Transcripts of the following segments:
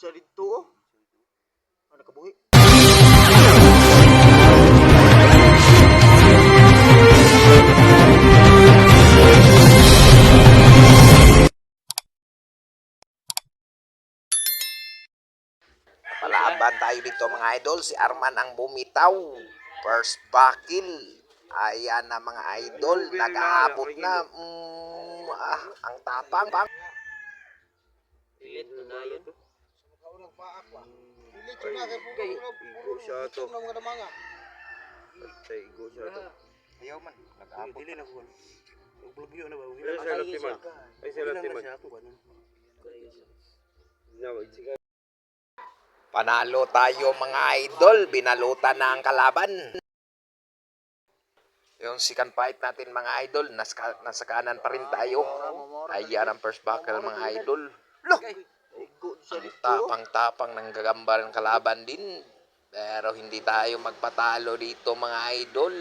siya dito oh. Kabuhi? Palaban tayo dito mga idol. Si Arman ang bumitaw. First buckle. Ayan na mga idol. Nag-aabot na. Mm, ah, ang tapang. Pang. Pilit na na yun. Igo siya to. Sa igo siya to. Ayaw man. Dili na ko. Ublogyo na ba? Ay, sa latiman. Ay, sa latiman. Sige. Panalo tayo mga idol. Binalutan na ang kalaban. Yung second fight natin mga idol, nasa, nasa kanan pa rin tayo. Ayan ang first buckle mga idol. Look! Dito. tapang-tapang ng gagamba ng kalaban din. Pero hindi tayo magpatalo dito mga idol.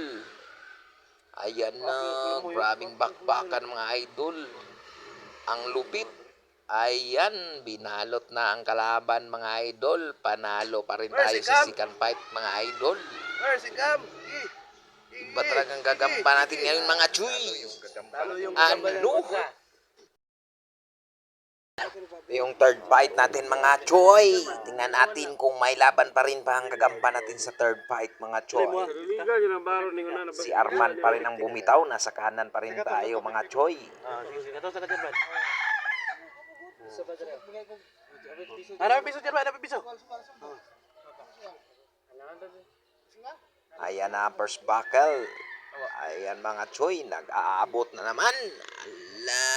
Ayan na, grabing bakbakan mga idol. Ang lupit. Ayan, binalot na ang kalaban mga idol. Panalo pa rin tayo sa second fight mga idol. Si Gam! Iba talagang gagamba natin ngayon mga chuy. Ano? Yung third fight natin mga choy. Tingnan natin kung may laban pa rin pa ang gagamba natin sa third fight mga choy. Si Arman pa rin ang bumitaw. Nasa kanan pa rin tayo mga choy. Ah, Brad. Ano piso dyan? Ano piso? Ayan na ang first buckle. Ayan mga choy. Nag-aabot na naman. Ala.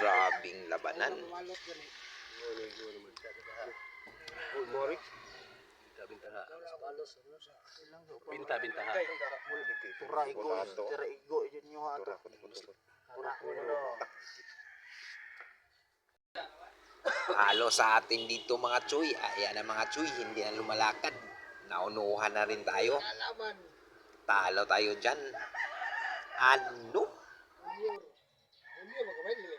Grabing labanan. Binta, binta ha. Tura igo. Tira igo. Yan yung hato. Halo sa atin dito mga choy. Ayan na mga choy. Hindi na lumalakad. Naunuhan na rin tayo. Talo tayo dyan. Ano? Ano? Ano? Ano?